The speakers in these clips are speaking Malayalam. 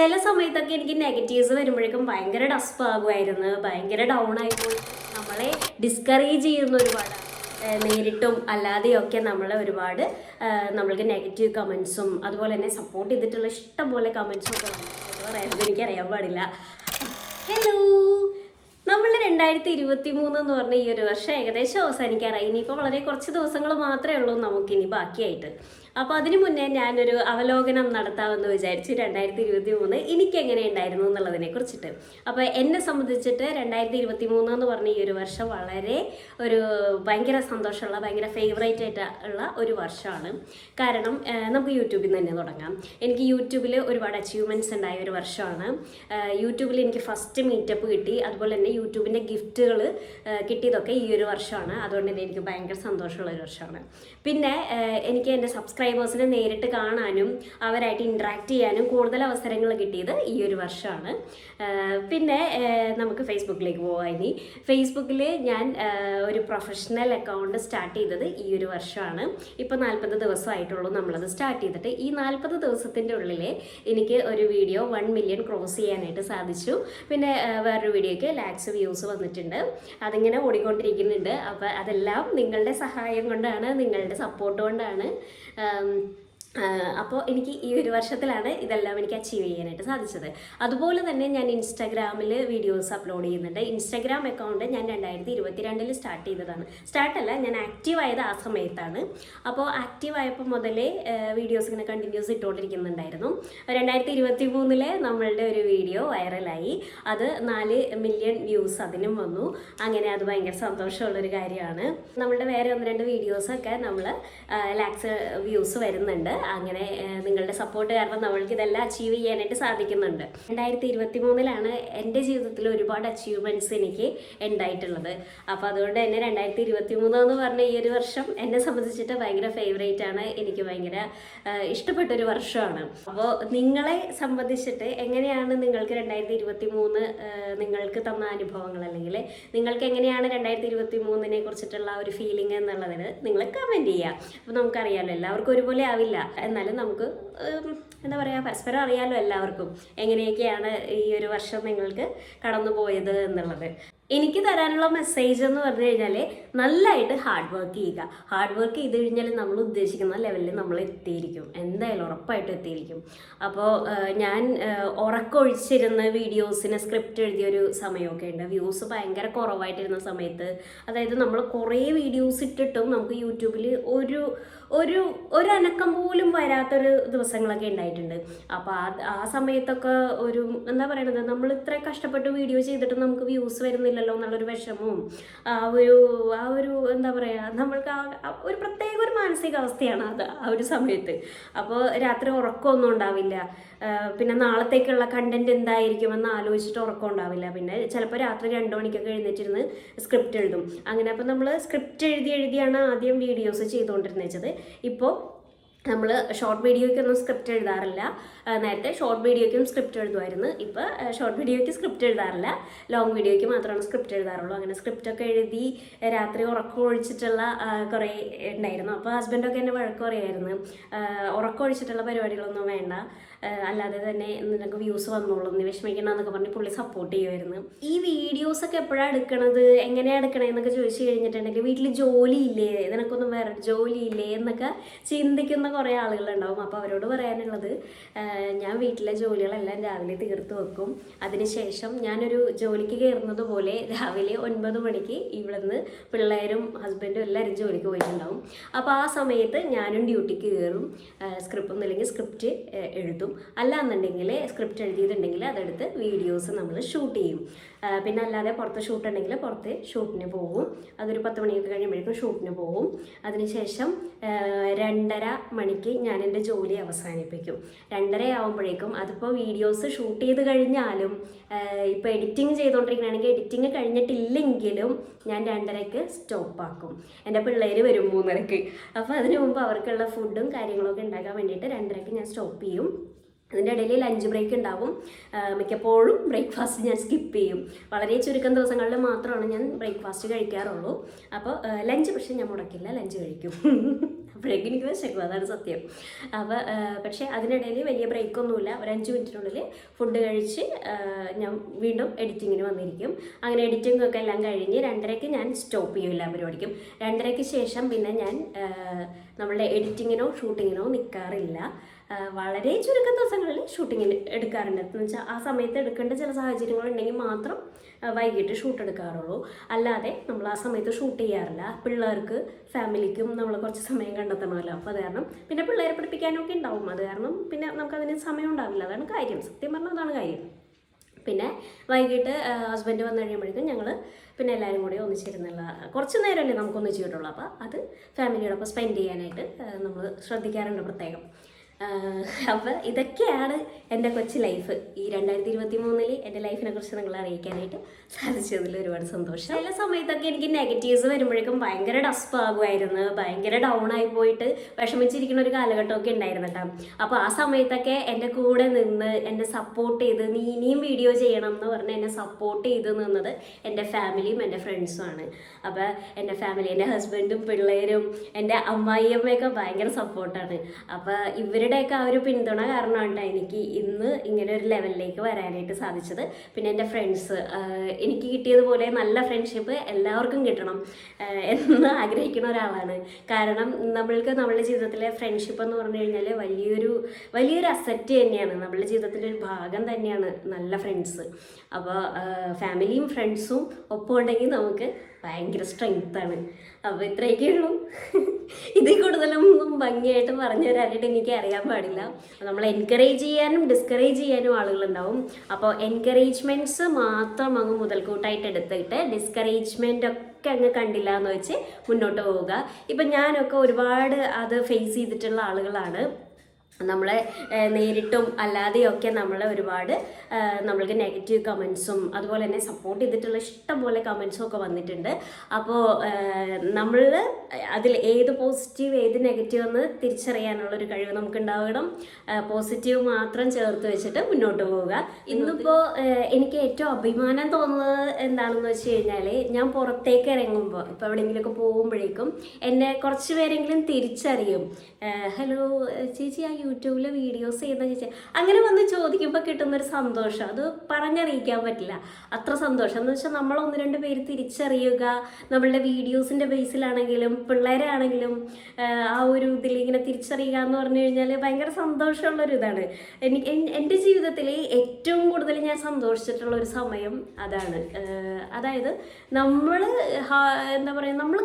ചില സമയത്തൊക്കെ എനിക്ക് നെഗറ്റീവ്സ് വരുമ്പോഴേക്കും ഭയങ്കര ഡസ്പ് ആകുമായിരുന്നു. ഭയങ്കര ഡൗൺ ആയിപ്പോയി നമ്മളെ ഡിസ്കറേജ് ചെയ്യുന്ന ഒരുപാട് നേരിട്ടും അല്ലാതെയൊക്കെ നമ്മളെ ഒരുപാട് നമ്മൾക്ക് നെഗറ്റീവ് കമൻസും അതുപോലെ തന്നെ സപ്പോർട്ട് ചെയ്തിട്ടുള്ള ഇഷ്ടംപോലെ കമൻസും ഒക്കെ പറയുന്നത് എനിക്കറിയാൻ പാടില്ല. ഹലോ നമ്മൾ രണ്ടായിരത്തി ഇരുപത്തി മൂന്ന് എന്ന് പറഞ്ഞ ഈ ഒരു വർഷം ഏകദേശം അവസാനിക്കാറായി. ഇനിയിപ്പോൾ വളരെ കുറച്ച് ദിവസങ്ങൾ മാത്രമേ ഉള്ളൂ നമുക്കിനി ബാക്കിയായിട്ട്. അപ്പോൾ അതിനു മുന്നേ ഞാനൊരു അവലോകനം നടത്താമെന്ന് വിചാരിച്ചു രണ്ടായിരത്തി ഇരുപത്തി മൂന്ന് എനിക്ക് എങ്ങനെ ഉണ്ടായിരുന്നു എന്നുള്ളതിനെ കുറിച്ചിട്ട്. അപ്പോൾ എന്നെ സംബന്ധിച്ചിട്ട് രണ്ടായിരത്തി ഇരുപത്തി മൂന്ന് എന്ന് പറഞ്ഞ ഈ ഒരു വർഷം വളരെ ഒരു ഭയങ്കര സന്തോഷമുള്ള ഭയങ്കര ഫേവറേറ്റ് ആയിട്ട് ഉള്ള ഒരു വർഷമാണ്. കാരണം നമുക്ക് യൂട്യൂബിൽ നിന്ന് തന്നെ തുടങ്ങാം. എനിക്ക് യൂട്യൂബിൽ ഒരുപാട് അച്ചീവ്മെന്റ്സ് ഉണ്ടായ ഒരു വർഷമാണ്. യൂട്യൂബിൽ എനിക്ക് ഫസ്റ്റ് മീറ്റപ്പ് കിട്ടി. അതുപോലെ തന്നെ യൂട്യൂബിന്റെ ഗിഫ്റ്റുകൾ കിട്ടിയതൊക്കെ ഈ ഒരു വർഷമാണ്. അതുകൊണ്ട് തന്നെ എനിക്ക് ഭയങ്കര സന്തോഷമുള്ള ഒരു വർഷമാണ്. പിന്നെ എനിക്ക് എന്റെ സബ്സ്ക്രൈബേഴ്സിനെ നേരിട്ട് കാണാനും അവരായിട്ട് ഇൻട്രാക്ട് ചെയ്യാനും കൂടുതൽ അവസരങ്ങൾ കിട്ടിയത് ഈ ഒരു വർഷമാണ്. പിന്നെ നമുക്ക് ഫേസ്ബുക്കിലേക്ക് പോവാം ഇനി. ഫേസ്ബുക്കിൽ ഞാൻ ഒരു പ്രൊഫഷണൽ അക്കൗണ്ട് സ്റ്റാർട്ട് ചെയ്തത് ഈ ഒരു വർഷമാണ്. ഇപ്പോൾ നാൽപ്പത് ദിവസമായിട്ടുള്ളൂ നമ്മളത് സ്റ്റാർട്ട് ചെയ്തിട്ട്. ഈ നാൽപ്പത് ദിവസത്തിന്റെ ഉള്ളിൽ എനിക്ക് ഒരു വീഡിയോ വൺ മില്യൺ ക്രോസ് ചെയ്യാനായിട്ട് സാധിച്ചു. പിന്നെ വേറൊരു വീഡിയോയ്ക്ക് ലാക്സ് വ്യൂസ് വന്നിട്ടുണ്ട്. അതിങ്ങനെ ഓടിക്കൊണ്ടിരിക്കുന്നുണ്ട്. അപ്പോൾ അതെല്ലാം നിങ്ങളുടെ സഹായം കൊണ്ടാണ് നിങ്ങളുടെ സപ്പോർട്ട് കൊണ്ടാണ്. um, അപ്പോൾ എനിക്ക് ഈ ഒരു വർഷത്തിലാണ് ഇതെല്ലാം എനിക്ക് അച്ചീവ് ചെയ്യാനായിട്ട് സാധിച്ചത്. അതുപോലെ തന്നെ ഞാൻ ഇൻസ്റ്റാഗ്രാമിൽ വീഡിയോസ് അപ്ലോഡ് ചെയ്യുന്നുണ്ട്. ഇൻസ്റ്റാഗ്രാം അക്കൗണ്ട് ഞാൻ രണ്ടായിരത്തി ഇരുപത്തിരണ്ടിൽ സ്റ്റാർട്ട് ചെയ്തതാണ് സ്റ്റാർട്ടല്ല ഞാൻ ആക്റ്റീവ് ആയത് ആ സമയത്താണ്. അപ്പോൾ ആക്റ്റീവ് ആയപ്പോൾ മുതലേ വീഡിയോസ് ഇങ്ങനെ കണ്ടിന്യൂസ് ഇട്ടുകൊണ്ടിരിക്കുന്നുണ്ടായിരുന്നു രണ്ടായിരത്തി ഇരുപത്തി മൂന്നിലെ നമ്മളുടെ ഒരു വീഡിയോ വൈറലായി അത് നാല് മില്യൺ വ്യൂസ് അതിനും വന്നു. അങ്ങനെ അത് ഭയങ്കര സന്തോഷമുള്ളൊരു കാര്യമാണ്. നമ്മളുടെ വേറെ ഒന്ന് രണ്ട് വീഡിയോസൊക്കെ നമ്മൾ ലാക്സ് വ്യൂസ് വരുന്നുണ്ട്. അങ്ങനെ നിങ്ങളുടെ സപ്പോർട്ട് കാരണം നമ്മൾക്ക് ഇതെല്ലാം അച്ചീവ് ചെയ്യാനായിട്ട് സാധിക്കുന്നുണ്ട്. രണ്ടായിരത്തി ഇരുപത്തി മൂന്നിലാണ് എന്റെ ജീവിതത്തിൽ ഒരുപാട് അച്ചീവ്മെന്റ്സ് എനിക്ക് ഉണ്ടായിട്ടുള്ളത്. അപ്പോൾ അതുകൊണ്ട് തന്നെ രണ്ടായിരത്തി ഇരുപത്തി മൂന്ന് എന്ന് പറഞ്ഞ ഈ ഒരു വർഷം എന്നെ സംബന്ധിച്ചിട്ട് ഭയങ്കര ഫേവറേറ്റ് ആണ്. എനിക്ക് ഭയങ്കര ഇഷ്ടപ്പെട്ട ഇഷ്ടപ്പെട്ടൊരു വർഷമാണ്. അപ്പോൾ നിങ്ങളെ സംബന്ധിച്ചിട്ട് എങ്ങനെയാണ് നിങ്ങൾക്ക് രണ്ടായിരത്തി ഇരുപത്തി മൂന്ന് നിങ്ങൾക്ക് തന്ന അനുഭവങ്ങൾ? അല്ലെങ്കിൽ നിങ്ങൾക്ക് എങ്ങനെയാണ് രണ്ടായിരത്തി ഇരുപത്തി മൂന്നിനെ കുറിച്ചിട്ടുള്ള ഒരു ഫീലിംഗ് എന്നുള്ളതിന് നിങ്ങൾ കമന്റ് ചെയ്യുക അപ്പോൾ നമുക്കറിയാമല്ലോ എല്ലാവർക്കും ഒരുപോലെ ആവില്ല. എന്നാലും നമുക്ക് എന്താ പറയുക പരസ്പരം അറിയാമല്ലോ എല്ലാവർക്കും എങ്ങനെയൊക്കെയാണ് ഈ ഒരു വർഷം നിങ്ങൾക്ക് കടന്നു പോയത് എന്നുള്ളത്. എനിക്ക് തരാനുള്ള മെസ്സേജ് എന്ന് പറഞ്ഞു കഴിഞ്ഞാൽ നല്ലതായിട്ട് ഹാർഡ് വർക്ക് ചെയ്യുക. ഹാർഡ് വർക്ക് ചെയ്ത് കഴിഞ്ഞാൽ നമ്മൾ ഉദ്ദേശിക്കുന്ന ലെവലിൽ നമ്മൾ എത്തിയിരിക്കും. എന്തായാലും ഉറപ്പായിട്ട് എത്തിയിരിക്കും. അപ്പോൾ ഞാൻ ഉറക്കൊഴിച്ചിരുന്ന വീഡിയോസിന് സ്ക്രിപ്റ്റ് എഴുതിയൊരു സമയമൊക്കെ ഉണ്ട്. വ്യൂസ് ഭയങ്കര കുറവായിട്ടിരുന്ന സമയത്ത്. അതായത് നമ്മൾ കുറേ വീഡിയോസ് ഇട്ടിട്ടും നമുക്ക് യൂട്യൂബിൽ ഒരു ഒരു ഒരു അനക്കം പോലും വരാത്തൊരു ദിവസങ്ങളൊക്കെ ഉണ്ടായിട്ടുണ്ട്. അപ്പോൾ ആ ആ സമയത്തൊക്കെ ഒരു എന്താ പറയണത്? നമ്മൾ ഇത്ര കഷ്ടപ്പെട്ട് വീഡിയോ ചെയ്തിട്ട് നമുക്ക് വ്യൂസ് വരുന്നില്ലല്ലോ എന്നുള്ളൊരു വിഷമവും ആ ഒരു ആ ഒരു എന്താ പറയുക നമ്മൾക്ക് ആ ഒരു പ്രത്യേക ഒരു മാനസികാവസ്ഥയാണ് അത് ആ ഒരു സമയത്ത്. അപ്പോൾ രാത്രി ഉറക്കമൊന്നും ഉണ്ടാവില്ല. പിന്നെ നാളത്തേക്കുള്ള കണ്ടന്റ് എന്തായിരിക്കും എന്ന് ആലോചിച്ചിട്ട് ഉറക്കം ഉണ്ടാവില്ല. പിന്നെ ചിലപ്പോൾ രാത്രി രണ്ട് മണിക്കൊക്കെ എഴുന്നേറ്റിരുന്ന് സ്ക്രിപ്റ്റ് എഴുതും. അങ്ങനെ അപ്പോൾ നമ്മൾ സ്ക്രിപ്റ്റ് എഴുതി എഴുതിയാണ് ആദ്യം വീഡിയോസ് ചെയ്തുകൊണ്ടിരുന്നത് ഇപ്പോൾ നമ്മൾ ഷോർട്ട് വീഡിയോയ്ക്കൊന്നും സ്ക്രിപ്റ്റ് എഴുതാറില്ല. നേരത്തെ ഷോർട്ട് വീഡിയോയ്ക്കും സ്ക്രിപ്റ്റ് എഴുതുമായിരുന്നു. ഇപ്പോൾ ഷോർട്ട് വീഡിയോയ്ക്ക് സ്ക്രിപ്റ്റ് എഴുതാറില്ല. ലോങ് വീഡിയോയ്ക്ക് മാത്രമാണ് സ്ക്രിപ്റ്റ് എഴുതാറുള്ളൂ. അങ്ങനെ സ്ക്രിപ്റ്റൊക്കെ എഴുതി രാത്രി ഉറക്കം ഒഴിച്ചിട്ടുള്ള കുറേ ഉണ്ടായിരുന്നു. അപ്പോൾ ഹസ്ബൻഡൊക്കെ എന്നെ വഴക്ക് പറയായിരുന്നു. ഉറക്കം ഒഴിച്ചിട്ടുള്ള പരിപാടികളൊന്നും വേണ്ട. അല്ലാതെ തന്നെ നിനക്ക് വ്യൂസ് വന്നോളും. നീ വിഷമിക്കണം എന്നൊക്കെ പറഞ്ഞ് പുള്ളി സപ്പോർട്ട് ചെയ്യുമായിരുന്നു ഈ വീഡിയോസ് ഒക്കെ എപ്പോഴാണ് എടുക്കണത്? എങ്ങനെയാണ് എടുക്കണതെന്നൊക്കെ ചോദിച്ചു കഴിഞ്ഞിട്ടുണ്ടെങ്കിൽ വീട്ടിൽ ജോലി ഇല്ലേ? നിനക്കൊന്നും വേറെ ഇല്ലേ എന്നൊക്കെ ചിന്തിക്കുന്ന കുറേ ആളുകളുണ്ടാവും. അപ്പോൾ അവരോട് പറയാനുള്ളത് ഞാൻ വീട്ടിലെ ജോലികളെല്ലാം രാവിലെ തീർത്ത് വെക്കും. അതിനുശേഷം ഞാനൊരു ജോലിക്ക് കയറുന്നത് പോലെ രാവിലെ ഒൻപത് മണിക്ക് ഇവിടുന്ന് പിള്ളേരും ഹസ്ബൻഡും എല്ലാവരും ജോലിക്ക് പോയിട്ടുണ്ടാവും. അപ്പോൾ ആ സമയത്ത് ഞാനും ഡ്യൂട്ടിക്ക് കയറും. സ്ക്രിപ്റ്റ് ഒന്നുമില്ലെങ്കിൽ സ്ക്രിപ്റ്റ് എഴുതും. അല്ലാന്നുണ്ടെങ്കിൽ സ്ക്രിപ്റ്റ് എഴുതിയിട്ടുണ്ടെങ്കിൽ അതെടുത്ത് വീഡിയോസ് നമ്മൾ ഷൂട്ട് ചെയ്യും. പിന്നെ അല്ലാതെ പുറത്ത് ഷൂട്ട് ഉണ്ടെങ്കിൽ പുറത്ത് ഷൂട്ടിന് പോകും. അതൊരു പത്ത് മണിയൊക്കെ കഴിയുമ്പോഴേക്കും ഷൂട്ടിന് പോകും. അതിനുശേഷം രണ്ടര മണിക്ക് ഞാൻ എന്റെ ജോലി അവസാനിപ്പിക്കും. രണ്ടര ആകുമ്പോഴേക്കും അതിപ്പോൾ വീഡിയോസ് ഷൂട്ട് ചെയ്ത് കഴിഞ്ഞാലും ഇപ്പോൾ എഡിറ്റിംഗ് ചെയ്തുകൊണ്ടിരിക്കുകയാണെങ്കിൽ എഡിറ്റിംഗ് കഴിഞ്ഞിട്ടില്ലെങ്കിലും ഞാൻ രണ്ടരയ്ക്ക് സ്റ്റോപ്പാക്കും എന്റെ പിള്ളേർ വരും മൂന്നരയ്ക്ക് അപ്പോൾ അതിനു മുമ്പ് അവർക്കുള്ള ഫുഡും കാര്യങ്ങളൊക്കെ ഉണ്ടാക്കാൻ വേണ്ടിയിട്ട് രണ്ടരയ്ക്ക് ഞാൻ സ്റ്റോപ്പ് ചെയ്യും. അതിന്റെ ഇടയിൽ ലഞ്ച് ബ്രേക്ക് ഉണ്ടാവും. മിക്കപ്പോഴും ബ്രേക്ക്ഫാസ്റ്റ് ഞാൻ സ്കിപ്പ് ചെയ്യും. വളരെ ചുരുക്കം ദിവസങ്ങളിൽ മാത്രമാണ് ഞാൻ ബ്രേക്ക്ഫാസ്റ്റ് കഴിക്കാറുള്ളൂ. അപ്പോൾ ലഞ്ച് പക്ഷേ ഞാൻ മുടക്കില്ല. ലഞ്ച് കഴിക്കും. ബ്രേക്ക് എനിക്ക് വിശക്കും. അതാണ് സത്യം. അപ്പോൾ പക്ഷേ അതിനിടയിൽ വലിയ ബ്രേക്കൊന്നുമില്ല ഒരു അഞ്ച് മിനിറ്റിനുള്ളിൽ ഫുഡ് കഴിച്ച് ഞാൻ വീണ്ടും എഡിറ്റിങ്ങിന് വന്നിരിക്കും. അങ്ങനെ എഡിറ്റിംഗ് ഒക്കെ എല്ലാം കഴിഞ്ഞ് രണ്ടരയ്ക്ക് ഞാൻ സ്റ്റോപ്പ് ചെയ്യും എല്ലാ പരിപാടിക്കും. രണ്ടരയ്ക്ക് ശേഷം പിന്നെ ഞാൻ നമ്മളുടെ എഡിറ്റിങ്ങിനോ ഷൂട്ടിങ്ങിനോ നിൽക്കാറില്ല വളരെ ചുരുക്കം ദിവസങ്ങളിൽ ഷൂട്ടിങ്ങിന് എടുക്കാറുണ്ട്. എന്ന് വെച്ചാൽ ആ സമയത്ത് എടുക്കേണ്ട ചില സാഹചര്യങ്ങളുണ്ടെങ്കിൽ മാത്രം വൈകിട്ട് ഷൂട്ട് എടുക്കാറുള്ളൂ. അല്ലാതെ നമ്മൾ ആ സമയത്ത് ഷൂട്ട് ചെയ്യാറില്ല. പിള്ളേർക്ക് ഫാമിലിക്കും നമ്മൾ കുറച്ച് സമയം കണ്ടെത്തണമല്ലോ. അപ്പോൾ അത് കാരണം പിന്നെ പിള്ളേരെ പഠിപ്പിക്കാനൊക്കെ ഉണ്ടാവും. അത് കാരണം പിന്നെ നമുക്കതിന് സമയം ഉണ്ടാവില്ല. അതാണ് കാര്യം. സത്യം പറഞ്ഞാൽ അതാണ് കാര്യം. പിന്നെ വൈകിട്ട് ഹസ്ബൻഡ് വന്നു കഴിയുമ്പോഴേക്കും ഞങ്ങൾ പിന്നെ എല്ലാവരും കൂടി ഒന്നിച്ചിരുന്നുള്ള കുറച്ച് നേരമല്ലേ നമുക്ക് ഒന്നിച്ച് കിട്ടുള്ളൂ. അപ്പോൾ അത് ഫാമിലിയോടൊപ്പം സ്പെൻഡ് ചെയ്യാനായിട്ട് നമ്മൾ ശ്രദ്ധിക്കാറുണ്ട് പ്രത്യേകം. അപ്പോൾ ഇതൊക്കെയാണ് എന്റെ കൊച്ചു ലൈഫ്. ഈ രണ്ടായിരത്തി ഇരുപത്തി മൂന്നിൽ എന്റെ ലൈഫിനെ കുറിച്ച് നിങ്ങളെ അറിയിക്കാനായിട്ട് സാധിച്ചതിൽ ഒരുപാട് സന്തോഷം. ചില സമയത്തൊക്കെ എനിക്ക് നെഗറ്റീവ്സ് വരുമ്പോഴേക്കും ഭയങ്കര ഡസ്പ് ആകുമായിരുന്നു. ഭയങ്കര ഡൗൺ ആയി പോയിട്ട് വിഷമിച്ചിരിക്കുന്ന ഒരു കാലഘട്ടമൊക്കെ ഉണ്ടായിരുന്നു കേട്ടോ അപ്പോൾ ആ സമയത്തൊക്കെ എന്റെ കൂടെ നിന്ന് എന്നെ സപ്പോർട്ട് ചെയ്ത് നീ ഇനിയും വീഡിയോ ചെയ്യണം എന്ന് പറഞ്ഞ് എന്നെ സപ്പോർട്ട് ചെയ്ത് നിന്നത് എന്റെ ഫാമിലിയും എന്റെ ഫ്രണ്ട്സുമാണ് അപ്പോൾ എന്റെ ഫാമിലി എന്റെ ഹസ്ബൻഡും പിള്ളേരും എന്റെ അമ്മായിയമ്മയൊക്കെ ഭയങ്കര സപ്പോർട്ടാണ് അപ്പോൾ ഇവരുടെയൊക്കെ ആ ഒരു പിന്തുണ കാരണമാണ് എനിക്ക് ഇന്ന് ഇങ്ങനെ ഒരു ലെവലിലേക്ക് വരാനായിട്ട് സാധിച്ചത്. പിന്നെ എന്റെ ഫ്രണ്ട്സ് എനിക്ക് കിട്ടിയതുപോലെ നല്ല ഫ്രണ്ട്ഷിപ്പ് എല്ലാവർക്കും കിട്ടണം എന്ന് ആഗ്രഹിക്കുന്ന ഒരാളാണ്. കാരണം നമ്മൾക്ക് നമ്മളുടെ ജീവിതത്തിലെ ഫ്രണ്ട്ഷിപ്പ് എന്ന് പറഞ്ഞു കഴിഞ്ഞാൽ വലിയൊരു വലിയൊരു അസറ്റ് തന്നെയാണ്. നമ്മളുടെ ജീവിതത്തിന്റെ ഒരു ഭാഗം തന്നെയാണ് നല്ല ഫ്രണ്ട്സ്. അപ്പോൾ ഫാമിലിയും ഫ്രണ്ട്സും ഒപ്പം ഉണ്ടെങ്കിൽ നമുക്ക് ഭയങ്കര സ്ട്രെങ്ത്താണ് അപ്പോൾ ഇത്രയൊക്കെ ഉള്ളൂ. ഇതിൽ കൂടുതലൊന്നും ഭംഗിയായിട്ട് പറഞ്ഞു തരാനായിട്ട് എനിക്ക് അറിയാൻ പാടില്ല. നമ്മൾ എൻകറേജ് ചെയ്യാനും ഡിസ്കറേജ് ചെയ്യാനും ആളുകളുണ്ടാവും. അപ്പോൾ എൻകറേജ്മെന്റ്സ് മാത്രം അങ്ങ് മുതൽക്കൂട്ടായിട്ട് എടുത്തിട്ട് ഡിസ്കറേജ്മെന്റ് ഒക്കെ അങ്ങ് കണ്ടില്ല എന്ന് വെച്ച് മുന്നോട്ട് പോവുക. ഇപ്പം ഞാനൊക്കെ ഒരുപാട് അത് ഫേസ് ചെയ്തിട്ടുള്ള ആളുകളാണ്. നമ്മളെ നേരിട്ടും അല്ലാതെയൊക്കെ നമ്മളെ ഒരുപാട് നമ്മൾക്ക് നെഗറ്റീവ് കമൻസും അതുപോലെ തന്നെ സപ്പോർട്ട് ചെയ്തിട്ടുള്ള ഇഷ്ടംപോലെ കമൻസും ഒക്കെ വന്നിട്ടുണ്ട്. അപ്പോൾ നമ്മൾ അതിൽ ഏത് പോസിറ്റീവ് ഏത് നെഗറ്റീവ് എന്ന് തിരിച്ചറിയാനുള്ള ഒരു കഴിവ് നമുക്ക് ഉണ്ടാവണം പോസിറ്റീവ് മാത്രം ചേർത്ത് വെച്ചിട്ട് മുന്നോട്ട് പോവുക. ഇന്നിപ്പോൾ എനിക്ക് ഏറ്റവും അഭിമാനം തോന്നുന്നത് എന്താണെന്ന് വെച്ച് കഴിഞ്ഞാൽ ഞാൻ പുറത്തേക്ക് ഇറങ്ങുമ്പോൾ ഇപ്പോൾ എവിടെയെങ്കിലുമൊക്കെ പോകുമ്പോഴേക്കും എന്നെ കുറച്ച് പേരെങ്കിലും തിരിച്ചറിയും. ഹലോ ചേച്ചി ആ യൂട്യൂബിൽ വീഡിയോസ് ചെയ്യുന്ന ചേച്ചി. അങ്ങനെ വന്ന് ചോദിക്കുമ്പോൾ കിട്ടുന്നൊരു സന്തോഷം. അത് പറഞ്ഞറിയിക്കാൻ പറ്റില്ല. അത്ര സന്തോഷം. എന്ന് വെച്ചാൽ നമ്മൾ ഒന്ന് രണ്ട് പേര് തിരിച്ചറിയുക. നമ്മളുടെ വീഡിയോസിന്റെ ബേസിലാണെങ്കിലും പിള്ളേരാണെങ്കിലും ആ ഒരു ഇതിൽ ഇങ്ങനെ തിരിച്ചറിയുക എന്ന് പറഞ്ഞു കഴിഞ്ഞാൽ ഭയങ്കര സന്തോഷമുള്ളൊരു ഇതാണ്. എനിക്ക് എന്റെ ജീവിതത്തിൽ ഏറ്റവും കൂടുതൽ ഞാൻ സന്തോഷിച്ചിട്ടുള്ള ഒരു സമയം അതാണ്. അതായത് നമ്മൾ എന്താ പറയുക നമ്മൾ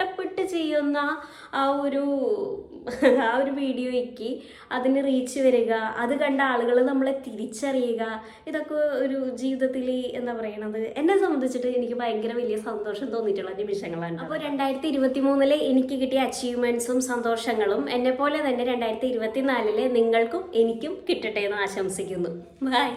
കഷ്ടപ്പെട്ട് ചെയ്യുന്ന ആ ഒരു ആ ഒരു വീഡിയോയ്ക്ക് അതിന് റീച്ച് വരിക അത് കണ്ട ആളുകൾ നമ്മളെ തിരിച്ചറിയുക ഇതൊക്കെ ഒരു ജീവിതത്തിൽ എന്താ പറയണത്? എന്നെ സംബന്ധിച്ചിട്ട് എനിക്ക് ഭയങ്കര വലിയ സന്തോഷം തോന്നിയിട്ടുള്ള നിമിഷങ്ങളാണ് അപ്പോൾ രണ്ടായിരത്തി ഇരുപത്തി മൂന്നിൽ എനിക്ക് കിട്ടിയ അച്ചീവ്മെന്റ്സും സന്തോഷങ്ങളും എന്നെ പോലെ തന്നെ രണ്ടായിരത്തി ഇരുപത്തി നാലിൽ നിങ്ങൾക്കും എനിക്കും കിട്ടട്ടെ എന്ന് ആശംസിക്കുന്നു. ബൈ